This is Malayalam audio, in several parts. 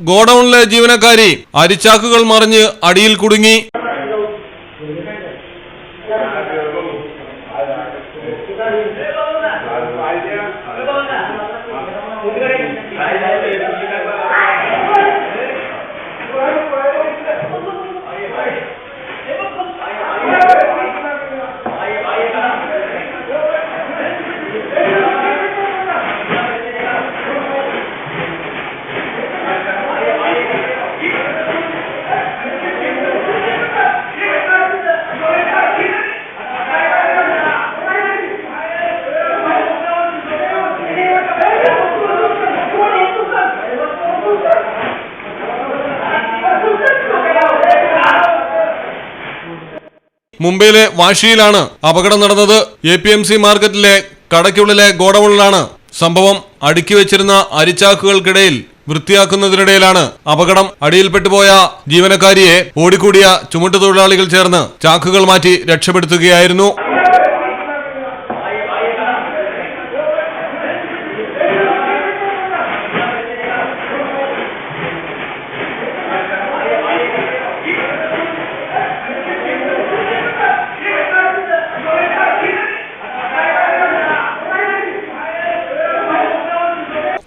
ഗോഡൌണിലെ ജീവനക്കാരി അരിച്ചാക്കുകൾ മറിഞ്ഞ് അടിയിൽ കുടുങ്ങി. മുംബൈയിലെ വാഷിയിലാണ് അപകടം നടന്നത്. എ പി എം സി മാർക്കറ്റിലെ കടയ്ക്കുള്ളിലെ ഗോഡൌണിലാണ് സംഭവം അടുക്കി വെച്ചിരുന്ന അരിച്ചാക്കുകൾക്കിടയിൽ വൃത്തിയാക്കുന്നതിനിടയിലാണ് അപകടം. അടിയിൽപ്പെട്ടുപോയ ജീവനക്കാരിയെ ഓടിക്കൂടിയ ചുമട്ടുതൊഴിലാളികൾ ചേർന്ന് ചാക്കുകൾ മാറ്റി രക്ഷപ്പെടുത്തുകയായിരുന്നു.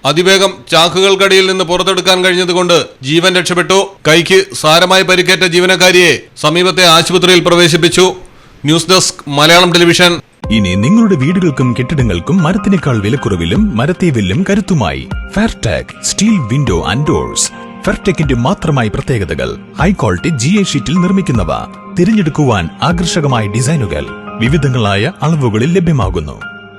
അതിവേഗം ചാക്കുകൾക്കടിയിൽ നിന്ന് പുറത്തെടുക്കാൻ കഴിഞ്ഞതുകൊണ്ട് ജീവൻ രക്ഷപ്പെട്ടു. കൈക്ക് സാരമായി പരിക്കേറ്റ ജീവനക്കാരിയെ സമീപത്തെ ആശുപത്രിയിൽ പ്രവേശിപ്പിച്ചു. News desk Malayalam television. ഇനി നിങ്ങളുടെ വീടുകൾക്കും കെട്ടിടങ്ങൾക്കും മരത്തിനേക്കാൾ വിലക്കുറവിലും മരത്തെ വില്ലും കരുത്തുമായി Fairtag steel window and doors ഫെയർടെക്കിന്റെ മാത്രമായി പ്രത്യേകതകൾ. ഹൈ ക്വാളിറ്റി ജി എ ഷീറ്റിൽ നിർമ്മിക്കുന്നവ. തിരഞ്ഞെടുക്കുവാൻ ആകർഷകമായ ഡിസൈനുകൾ. വിവിധങ്ങളായ അളവുകളിൽ ലഭ്യമാകുന്നു.